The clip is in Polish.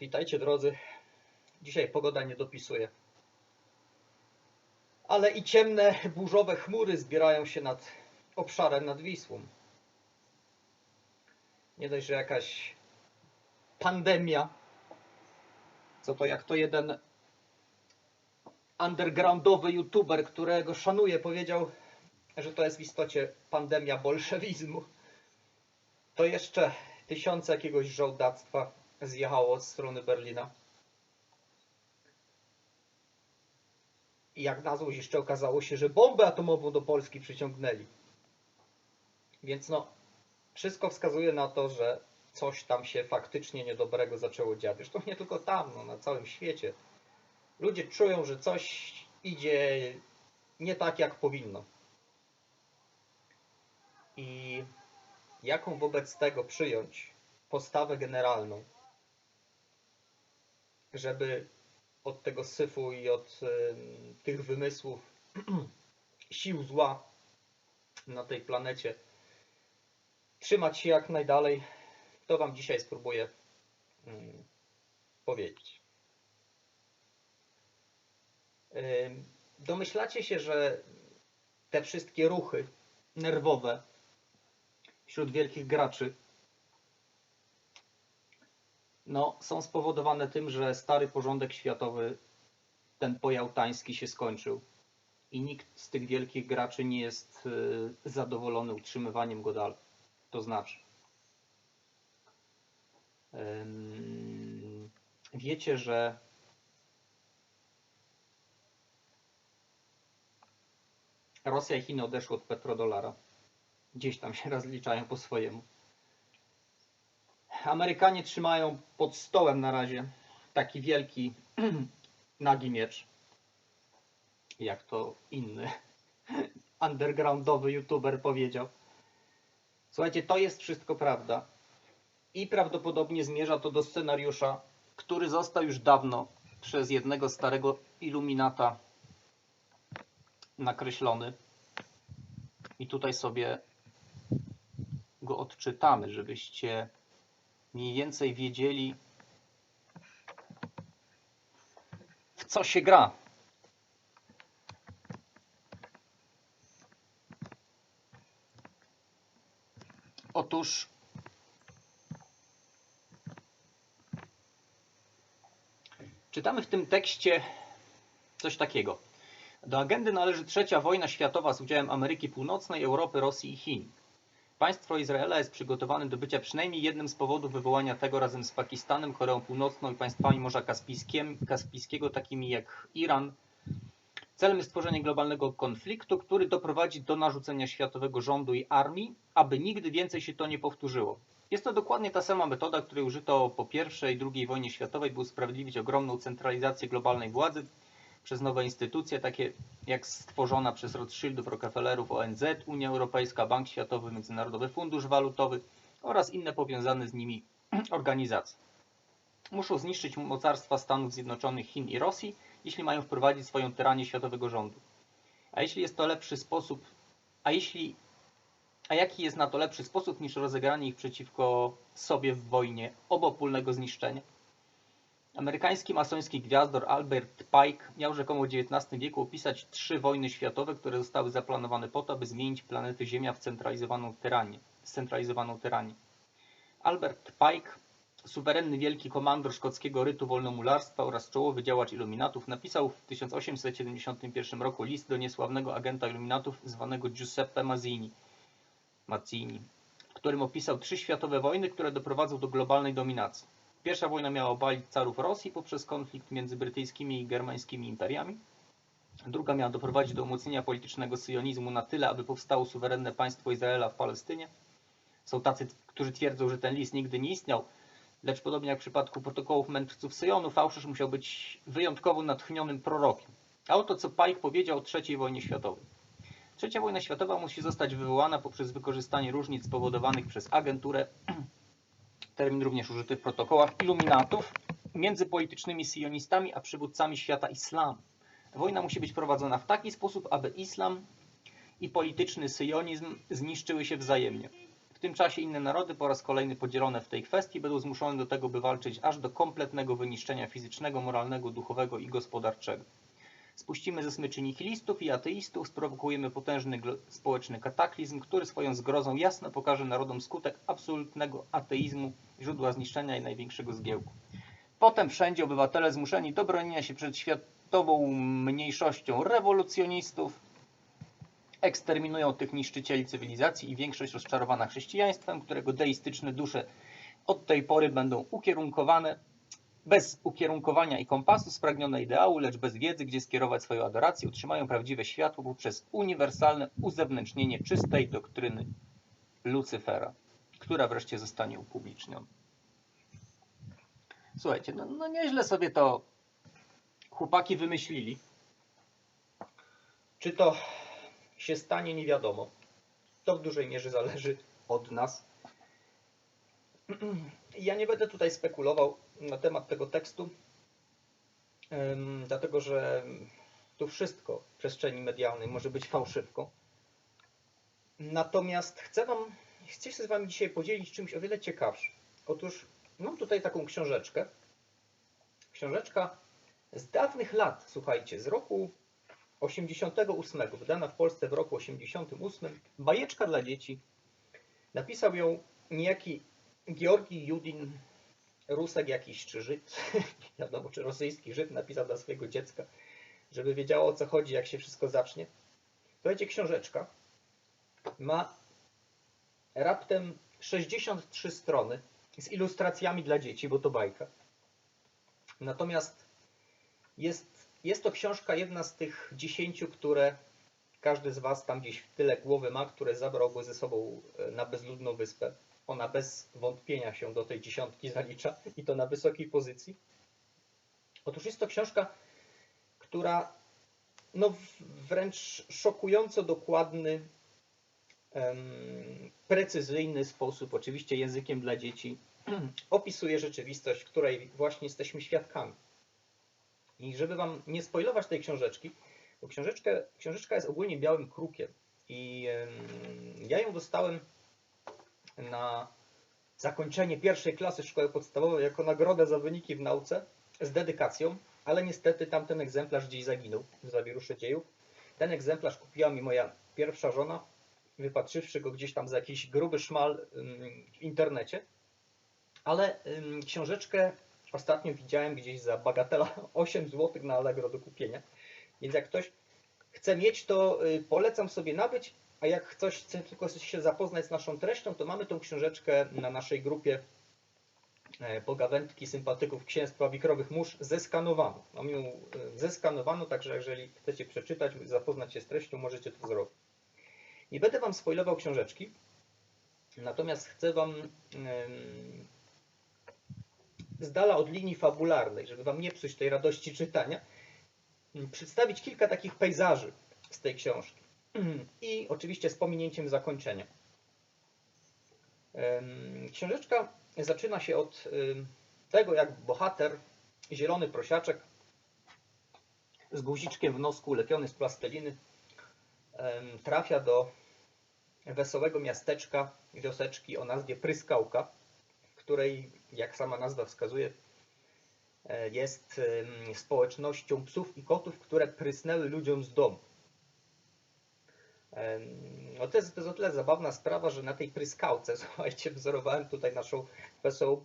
Witajcie drodzy. Dzisiaj pogoda nie dopisuje. Ale i ciemne, burzowe chmury zbierają się nad obszarem, nad Wisłą. Nie dość, że jakaś pandemia, co to jak to jeden undergroundowy youtuber, którego szanuję, powiedział, że to jest w istocie pandemia bolszewizmu. To jeszcze tysiące jakiegoś żołdactwa zjechało od strony Berlina. I jak na złość jeszcze okazało się, że bombę atomową do Polski przyciągnęli. Więc no, wszystko wskazuje na to, że coś tam się faktycznie niedobrego zaczęło dziać. Zresztą nie tylko tam, no, na całym świecie. Ludzie czują, że coś idzie nie tak, jak powinno. I jaką wobec tego przyjąć postawę generalną, żeby od tego syfu i od em, tych wymysłów sił zła na tej planecie trzymać się jak najdalej, to Wam dzisiaj spróbuję mm, powiedzieć. Domyślacie się, że te wszystkie ruchy nerwowe wśród wielkich graczy no, są spowodowane tym, że stary porządek światowy, ten pojałtański się skończył i nikt z tych wielkich graczy nie jest y, zadowolony utrzymywaniem go dalej. To znaczy, wiecie, że Rosja i Chiny odeszły od petrodolara. Gdzieś tam się rozliczają po swojemu. Amerykanie trzymają pod stołem na razie taki wielki, nagi miecz. Jak to inny undergroundowy youtuber powiedział. Słuchajcie, to jest wszystko prawda. I prawdopodobnie zmierza to do scenariusza, który został już dawno przez jednego starego iluminata nakreślony. I tutaj sobie go odczytamy, żebyście mniej więcej wiedzieli, w co się gra. Otóż czytamy w tym tekście coś takiego. Do agendy należy trzecia wojna światowa z udziałem Ameryki Północnej, Europy, Rosji i Chin. Państwo Izraela jest przygotowane do bycia przynajmniej jednym z powodów wywołania tego razem z Pakistanem, Koreą Północną i państwami Morza Kaspijskiego, takimi jak Iran. Celem jest stworzenie globalnego konfliktu, który doprowadzi do narzucenia światowego rządu i armii, aby nigdy więcej się to nie powtórzyło. Jest to dokładnie ta sama metoda, której użyto po I i II wojnie światowej, by usprawiedliwić ogromną centralizację globalnej władzy przez nowe instytucje, takie jak stworzona przez Rothschildów, Rockefellerów ONZ, Unia Europejska, Bank Światowy, Międzynarodowy Fundusz Walutowy oraz inne powiązane z nimi organizacje. Muszą zniszczyć mocarstwa Stanów Zjednoczonych, Chin i Rosji, jeśli mają wprowadzić swoją tyranię światowego rządu. A jeśli jest to lepszy sposób, a jeśli a jaki jest na to lepszy sposób niż rozegranie ich przeciwko sobie w wojnie obopólnego zniszczenia? Amerykański masoński gwiazdor Albert Pike miał rzekomo w XIX wieku opisać trzy wojny światowe, które zostały zaplanowane po to, aby zmienić planetę Ziemia w centralizowaną tyranię. Scentralizowaną tyranię. Albert Pike, suwerenny wielki komandor szkockiego rytu wolnomularstwa oraz czołowy działacz iluminatów, napisał w 1871 roku list do niesławnego agenta iluminatów zwanego Giuseppe Mazzini, Mazzini, w którym opisał trzy światowe wojny, które doprowadzą do globalnej dominacji. Pierwsza wojna miała obalić carów Rosji poprzez konflikt między brytyjskimi i germańskimi imperiami. Druga miała doprowadzić do umocnienia politycznego syjonizmu na tyle, aby powstało suwerenne państwo Izraela w Palestynie. Są tacy, którzy twierdzą, że ten list nigdy nie istniał, lecz podobnie jak w przypadku protokołów mędrców Syjonu, fałszerz musiał być wyjątkowo natchnionym prorokiem. A oto co Pike powiedział o III wojnie światowej. Trzecia wojna światowa musi zostać wywołana poprzez wykorzystanie różnic spowodowanych przez agenturę termin również użyty w protokołach iluminatów, między politycznymi sionistami a przywódcami świata islamu. Wojna musi być prowadzona w taki sposób, aby islam i polityczny syjonizm zniszczyły się wzajemnie. W tym czasie inne narody, po raz kolejny podzielone w tej kwestii, będą zmuszone do tego, by walczyć aż do kompletnego wyniszczenia fizycznego, moralnego, duchowego i gospodarczego. Spuścimy ze smyczy nihilistów i ateistów, sprowokujemy potężny społeczny kataklizm, który swoją zgrozą jasno pokaże narodom skutek absolutnego ateizmu, źródła zniszczenia i największego zgiełku. Potem wszędzie obywatele zmuszeni do bronienia się przed światową mniejszością rewolucjonistów, eksterminują tych niszczycieli cywilizacji i większość rozczarowana chrześcijaństwem, którego deistyczne dusze od tej pory będą ukierunkowane bez ukierunkowania i kompasu spragnione ideału, lecz bez wiedzy, gdzie skierować swoją adorację, utrzymają prawdziwe światło poprzez uniwersalne uzewnętrznienie czystej doktryny Lucyfera, która wreszcie zostanie upubliczniona. Słuchajcie, no, no nieźle sobie to chłopaki wymyślili. Czy to się stanie, nie wiadomo. To w dużej mierze zależy od nas. Ja nie będę tutaj spekulował na temat tego tekstu, dlatego że tu wszystko w przestrzeni medialnej może być fałszywką. Natomiast chcę Wam, chcę się z Wami dzisiaj podzielić czymś o wiele ciekawszym. Otóż mam tutaj taką książeczkę. Książeczka z dawnych lat, słuchajcie, z roku 88, wydana w Polsce w roku 88. Bajeczka dla dzieci. Napisał ją niejaki Georgi Judin, Rusek jakiś czy Żyd, nie wiadomo czy rosyjski Żyd, napisał dla swojego dziecka, żeby wiedziało o co chodzi, jak się wszystko zacznie. Słuchajcie, książeczka ma raptem 63 strony z ilustracjami dla dzieci, bo to bajka. Natomiast jest, jest to książka jedna z tych dziesięciu, które każdy z Was tam gdzieś w tyle głowy ma, które zabrałby ze sobą e, na bezludną wyspę. Ona bez wątpienia się do tej dziesiątki zalicza i to na wysokiej pozycji. Otóż jest to książka, która no wręcz szokująco dokładny, precyzyjny sposób, oczywiście językiem dla dzieci, opisuje rzeczywistość, której właśnie jesteśmy świadkami. I żeby Wam nie spoilować tej książeczki, bo książeczka jest ogólnie białym krukiem i ja ją dostałem na zakończenie pierwszej klasy szkoły podstawowej jako nagrodę za wyniki w nauce z dedykacją, ale niestety tamten egzemplarz gdzieś zaginął w zawirusze dziejów. Ten egzemplarz kupiła mi moja pierwsza żona, wypatrzywszy go gdzieś tam za jakiś gruby szmal ym, w internecie. Ale ym, książeczkę ostatnio widziałem gdzieś za bagatela 8 zł na Allegro do kupienia. Więc jak ktoś chce mieć, to y, polecam sobie nabyć, a jak ktoś chce tylko się zapoznać z naszą treścią, to mamy tą książeczkę na naszej grupie e, pogawędki sympatyków księstwa wikrowych mórz zeskanowaną. Mam ją e, zeskanowaną, także jeżeli chcecie przeczytać, zapoznać się z treścią, możecie to zrobić. Nie będę Wam spoilował książeczki, natomiast chcę Wam z dala od linii fabularnej, żeby Wam nie psuć tej radości czytania, przedstawić kilka takich pejzaży z tej książki. I oczywiście z pominięciem zakończenia. Książeczka zaczyna się od tego, jak bohater, zielony prosiaczek z guziczkiem w nosku, lepiony z plasteliny, trafia do wesołego miasteczka, wioseczki o nazwie Pryskałka, której, jak sama nazwa wskazuje, e, jest społecznością psów i kotów, które prysnęły ludziom z domu. No to, jest, to jest o tyle zabawna sprawa, że na tej pryskałce, słuchajcie, wzorowałem tutaj naszą wesołą